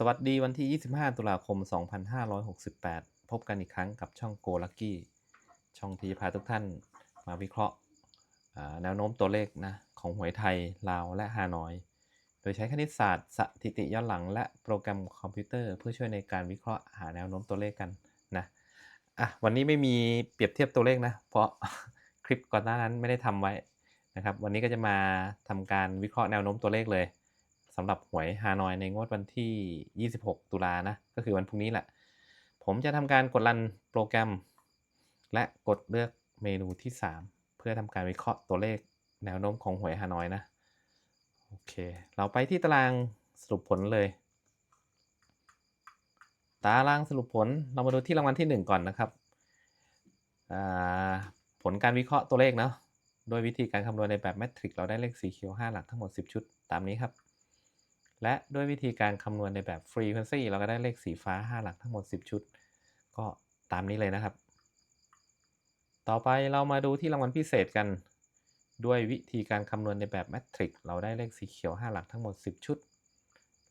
สวัสดีวันที่ 25 ตุลาคม 2568 พบกันอีกครั้งกับช่อง Go Lucky ช่องที่พาทุกท่านมาวิเคราะห์แนวโน้มตัวเลขนะของหวยไทย ลาว และฮานอย โดยใช้คณิตศาสตร์สถิติย้อนหลัง และโปรแกรมคอมพิวเตอร์เพื่อช่วยในการวิเคราะห์หาแนวโน้มตัวเลขกันนะอะวันนี้ไม่มีเปรียบเทียบตัวเลขนะ เพราะคลิปก่อนหน้านั้นไม่ได้ทำไว้นะครับ วันนี้ก็จะมาทำการวิเคราะห์แนวโน้มตัวเลขเลย สำหรับหวยฮานอยในงวดวันที่ 26 ตุลานะ ก็คือวันพรุ่งนี้แหละ ผมจะทำการกดรันโปรแกรม และกดเลือกเมนูที่ 3 เพื่อทำการวิเคราะห์ตัวเลขแนวโน้มของหวยฮานอยนะ โอเค เราไปที่ตารางสรุปผลเลย ตารางสรุปผลเรามาดูที่รางวัลที่ 1 ก่อนนะครับผลการวิเคราะห์ตัวเลขเนาะโดยวิธีการคำนวณในแบบแมทริกเราได้เลขสีเขียว5หลักทั้งหมด 10 ชุด ตามนี้ครับ และด้วยวิธีการคำนวณในแบบ Frequency เราก็ได้เลขสีฟ้า 5 หลักทั้งหมด 10 ชุด ก็ตามนี้เลยนะครับ ต่อไปเรามาดูที่รางวัลพิเศษกัน ด้วยวิธีการคำนวณในแบบแมทริกเราได้เลขสีเขียว 5 หลักทั้งหมด 10 ชุด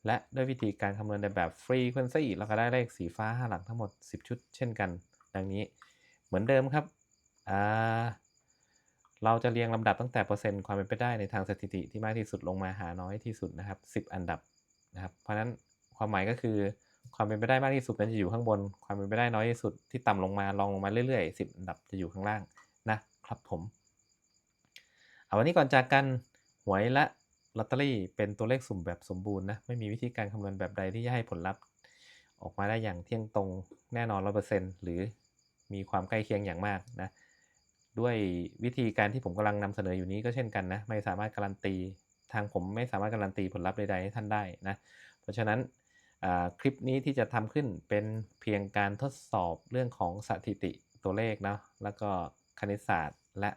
และด้วยวิธีการคำนวณในแบบ Frequency เราก็ได้เลขสีฟ้า 5 หลักทั้งหมด 10 ชุด เช่นกัน ดังนี้เหมือนเดิมครับอ่า เราจะเรียงลำดับตั้งแต่เปอร์เซ็นต์ความเป็นไปได้ในทางสถิติที่มากที่สุดลงมาหาน้อยที่สุดนะครับ10 อันดับนะครับ เพราะฉะนั้นความหมายก็คือความเป็นไปได้มากที่สุดนั้นจะอยู่ข้างบน ความเป็นไปได้น้อยที่สุดที่ต่ำลงมาลองลงมาเรื่อยๆ 10 อันดับจะอยู่ข้างล่างนะครับผม เอาวันนี้ก่อนจากกันหวยและลอตเตอรี่เป็นตัวเลขสุ่มแบบสมบูรณ์นะไม่มีวิธีการคำนวณแบบใดที่จะให้ผลลัพธ์ ออกมาได้อย่างเที่ยงตรงแน่นอนร้อเปอร์เซ็นต์หรือมีความใกล้เคียงอย่างมากนะ ด้วยวิธีการที่ผมกำลังนำเสนออยู่นี้ก็เช่นกันนะไม่สามารถการันตีทางผมไม่สามารถการันตีผลลัพธ์ใดๆให้ท่านได้นะเพราะฉะนั้นคลิปนี้ที่จะทำขึ้นเป็นเพียงการทดสอบเรื่องของสถิติตัวเลขเนาะแล้วก็คณิตศาสตร์ และ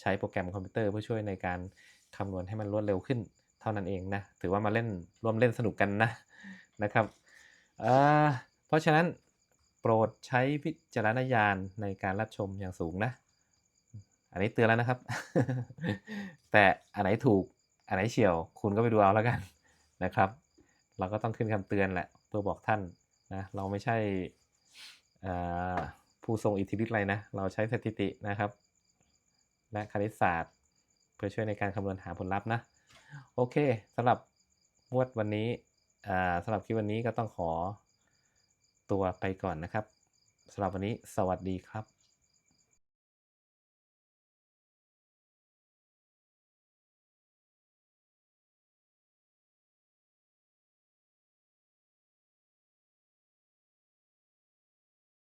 ใช้โปรแกรมคอมพิวเตอร์เพื่อช่วยในการคำนวณให้มันรวดเร็วขึ้น เท่านั้นเองนะถือว่ามาเล่นร่วมเล่นสนุกกันนะนะครับเพราะฉะนั้นโปรดใช้วิจารณญาณในการรับชมอย่างสูงนะ อันนี้เตือนแล้วนะครับ แต่อันไหนถูกอันไหนเฉียว คุณก็ไปดูเอาแล้วกันนะครับ เราก็ต้องขึ้นคำเตือนแหละเพื่อบอกท่านนะเราไม่ใช่ผู้ทรงอิทธิฤทธิ์อะไรนะ เราใช้สถิตินะครับ และคณิตศาสตร์ เพื่อช่วยในการคำนวณหาผลลัพธ์นะ โอเคสำหรับงวดวันนี้อ่าสำหรับคลิปวันนี้ก็ต้องขอตัวไปก่อนนะครับสำหรับวันนี้สวัสดีครับ